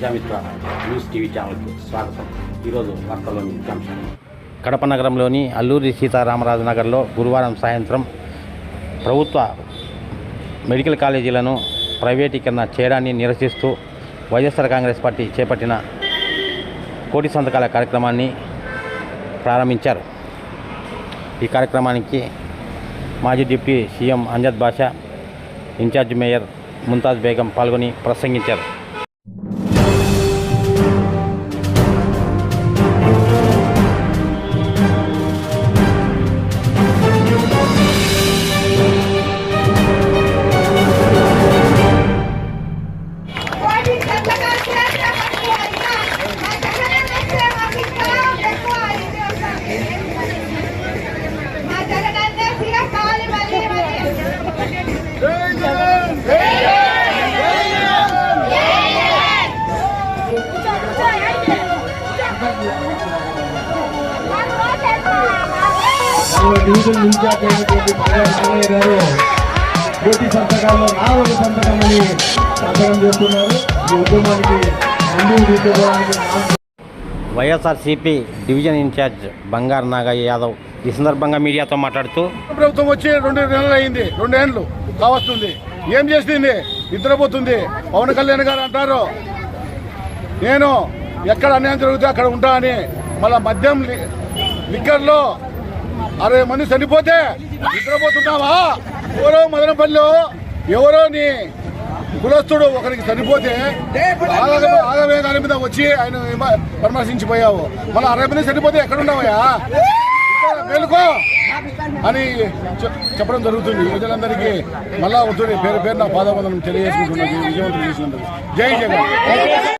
Prajamitra news TV ఛానల్కి స్వాగతం. ఈరోజు వార్తల్లోని ముఖ్యాంశాలు కడప నగరంలోని అల్లూరి సీతారామరాజు నగర్లో గురువారం సాయంత్రం ప్రభుత్వ మెడికల్ కాలేజీలను ప్రైవేటీకరణ చేయడాన్ని నిరసిస్తూ వైఎస్ఆర్ కాంగ్రెస్ పార్టీ చేపట్టిన కోటి సంతకాల కార్యక్రమాన్ని ప్రారంభించారు. ఈ కార్యక్రమానికి మాజీ deputy CM Amjad Basha incharge mayor Mumtaz Begum పాల్గొని ప్రసంగించారు. డివిజన్ ఇన్ఛార్జ్ అయినటువంటి రంగయ్య గారు కోటి సంతకాల్లో నాలుగు సంతకం అని సంతకం చేస్తున్నారు ఈ ఉద్యమానికి ముందుకు తీసుకోవడానికి వైఎస్ఆర్సీపీ డివిజన్ ఇన్ఛార్జ్ బంగారు నాగయ్య యాదవ్ ఈ సందర్భంగా మీడియాతో మాట్లాడుతూ ప్రభుత్వం వచ్చి రెండు నెలలు అయింది రెండేండ్లు కావస్తుంది. ఏం చేసింది? నిద్రపోతుంది. పవన్ కళ్యాణ్ గారు అంటారు నేను ఎక్కడ అన్యాయం జరిగితే అక్కడ ఉంటా అని మళ్ళా మద్యం లిక్కర్లో అరవై మంది చనిపోతే నిద్రపోతున్నావా? ఎవరో మదనపల్లిలో ఎవరో నీ కులస్తుడు ఒకరికి చనిపోతే ఆగమే- దాని మీద వచ్చి ఆయన పరామర్శించిపోయావు. మళ్ళీ అరవై మంది చనిపోతే ఎక్కడున్నావయ్యా మేలుకో అని చెప్పడం జరుగుతుంది. ప్రజలందరికీ మళ్ళా వద్దుని పేరు పేరు నా పాదవందనం తెలియజేసుకుంటున్నది విజయవంతం చేసినందుకు. జై జగన్.